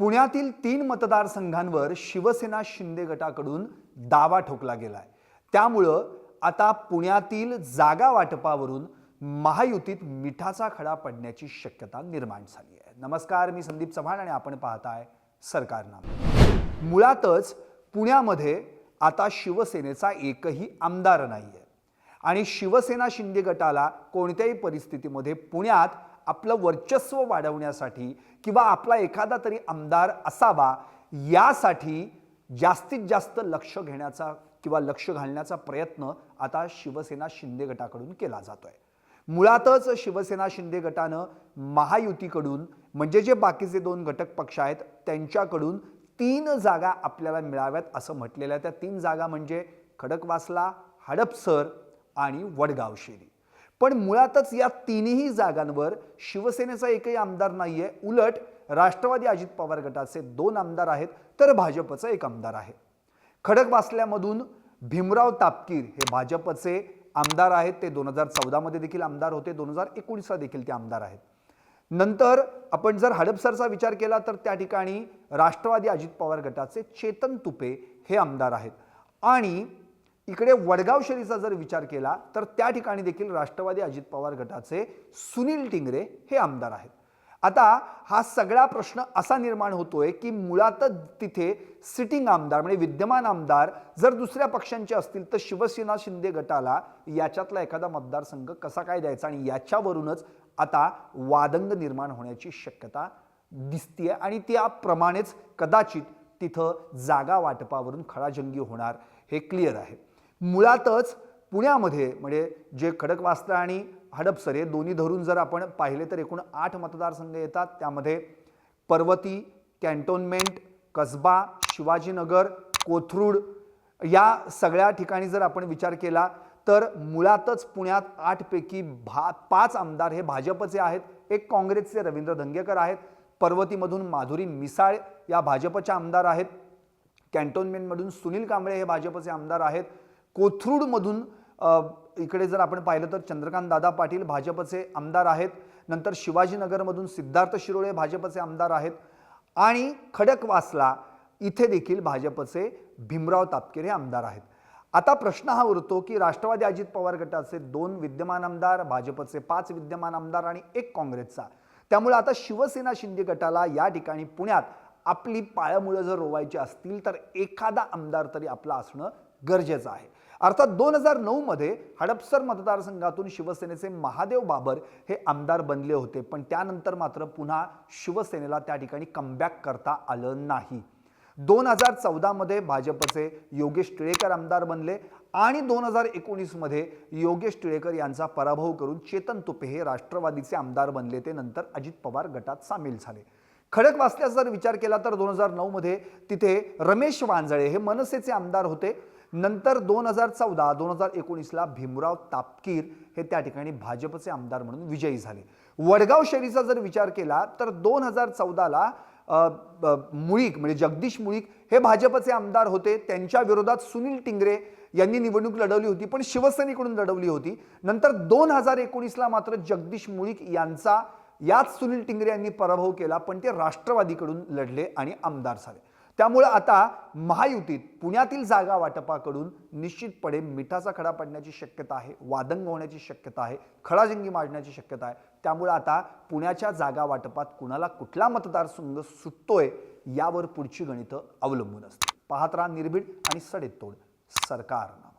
पुण्यातील तीन मतदारसंघांवर शिवसेना शिंदे गटाकडून दावा ठोकला गेलाय. त्यामुळं आता पुण्यातील जागा वाटपावरून महायुतीत मिठाचा खडा पडण्याची शक्यता निर्माण झाली आहे. नमस्कार मी संदीप चव्हाण आणि आपण पाहताय सरकारनामा मुळातच पुण्यामध्ये आता शिवसेनेचा एकही आमदार नाही आहे आणि शिवसेना शिंदे गटाला कोणत्याही परिस्थितीमध्ये पुण्यात आपलं वर्चस्व वाढवण्यासाठी किंवा आपला एखादा तरी आमदार असावा यासाठी जास्तीत जास्त लक्ष घेण्याचा किंवा लक्ष घालण्याचा प्रयत्न आता शिवसेना शिंदे गटाकडून केला जातोय. मुळातच शिवसेना शिंदे गटानं महायुतीकडून म्हणजे जे बाकीचे दोन घटक पक्ष आहेत त्यांच्याकडून तीन जागा आपल्याला मिळाव्यात असं म्हटलेलं आहे. त्या तीन जागा म्हणजे खडकवासला हडपसर आणि वडगावशेरी. पण मुळातच या तिन्ही जागांवर शिवसेनेचा एकही आमदार नाही आहे उलट राष्ट्रवादी अजित पवार गटाचे दोन आमदार आहेत तर भाजपचा एक आमदार आहे. खडकवासल्यामधून भीमराव तापकीर हे भाजपचे आमदार आहेत. ते दोन हजार चौदामध्ये देखील आमदार होते दोन हजार एकोणीसला देखील ते आमदार आहेत. नंतर आपण जर हडपसरचा विचार केला तर त्या ठिकाणी राष्ट्रवादी अजित पवार गटाचे चेतन तुपे हे आमदार आहेत. आणि इकडे वडगाव शहरीचा जर विचार केला तर त्या ठिकाणी देखील राष्ट्रवादी अजित पवार गटाचे सुनील टिंगरे हे आमदार आहेत. आता हा सगळा प्रश्न असा निर्माण होतोय की मुळातच तिथे सिटिंग आमदार म्हणजे विद्यमान आमदार जर दुसऱ्या पक्षांचे असतील तर शिवसेना शिंदे गटाला याच्यातला एखादा मतदारसंघ कसा काय द्यायचा आणि याच्यावरूनच आता वादंग निर्माण होण्याची शक्यता दिसतीये आणि त्याप्रमाणेच कदाचित तिथं जागा वाटपावरून खळाजंगी होणार हे क्लिअर आहे. मुळातच पुण्यामध्ये म्हणजे जे खडकवास्त्र आणि हडपसर हे दोन्ही धरून जर आपण पाहिले तर एकूण आठ मतदारसंघ येतात. त्यामध्ये पर्वती कॅन्टोन्मेंट कसबा शिवाजीनगर कोथरूड या सगळ्या ठिकाणी जर आपण विचार केला तर मुळातच पुण्यात आठपैकी भा पाच आमदार हे भाजपचे आहेत. एक काँग्रेसचे रवींद्र धंगेकर आहेत. पर्वतीमधून माधुरी मिसाळ या भाजपच्या आमदार आहेत. कॅन्टोन्मेंटमधून सुनील कांबळे हे भाजपचे आमदार आहेत. कोथरूडमधून इकडे जर आपण पाहिलं तर चंद्रकांत दादा पाटील भाजपचे आमदार आहेत. नंतर शिवाजीनगरमधून सिद्धार्थ शिरोळे भाजपचे आमदार आहेत. आणि खडकवासला इथे देखील भाजपचे भीमराव तापकीर हे आमदार आहेत. आता प्रश्न हा उरतो की राष्ट्रवादी अजित पवार गटाचे दोन विद्यमान आमदार भाजपचे पाच विद्यमान आमदार आणि एक काँग्रेसचा. त्यामुळे आता शिवसेना शिंदे गटाला या ठिकाणी पुण्यात आपली पाळमुळं जर रोवायची असतील तर एखादा आमदार तरी आपला असणं गरजेचं आहे. अर्थात दोन हजार नऊमध्ये हडपसर मतदारसंघातून शिवसेनेचे महादेव बाबर हे आमदार बनले होते पण त्यानंतर मात्र पुन्हा शिवसेनेला त्या ठिकाणी कमबॅक करता आलं नाही. दोन हजार चौदामध्ये भाजपचे योगेश टिळेकर आमदार बनले आणि दोन हजार एकोणीसमध्ये योगेश टिळेकर यांचा पराभव करून चेतन तुपे हे राष्ट्रवादीचे आमदार बनले ते नंतर अजित पवार गटात सामील झाले. खडकवासल्याचा जर विचार केला तर दोन हजार नऊमध्ये तिथे रमेश वांजळे हे मनसेचे आमदार होते. नंतर दोन हजार चौदा दोन हजार एकोणीसला भीमराव तापकीर हे त्या ठिकाणी भाजपचे आमदार म्हणून विजयी झाले. वडगाव शहरीचा जर विचार केला तर दोन हजार चौदाला मुळीक म्हणजे जगदीश मुळीक हे भाजपचे आमदार होते. त्यांच्या विरोधात सुनील टिंगरे यांनी निवडणूक लढवली होती पण शिवसेनेकडून लढवली होती. नंतर दोन हजार एकोणीसला मात्र जगदीश मुळीक यांचा याच सुनील टिंगरे यांनी पराभव केला पण ते राष्ट्रवादीकडून लढले आणि आमदार झाले. त्यामुळं आता महायुतीत पुण्यातील जागा वाटपाकडून निश्चितपणे मिठाचा खडा पडण्याची शक्यता आहे वादंग होण्याची शक्यता आहे खडाजंगी मारण्याची शक्यता आहे. त्यामुळं आता पुण्याच्या जागा वाटपात कुणाला कुठला मतदारसंघ सुटतोय यावर पुढची गणितं अवलंबून असते पाहत राहा निर्भीड आणि सडेतोड सरकारनं.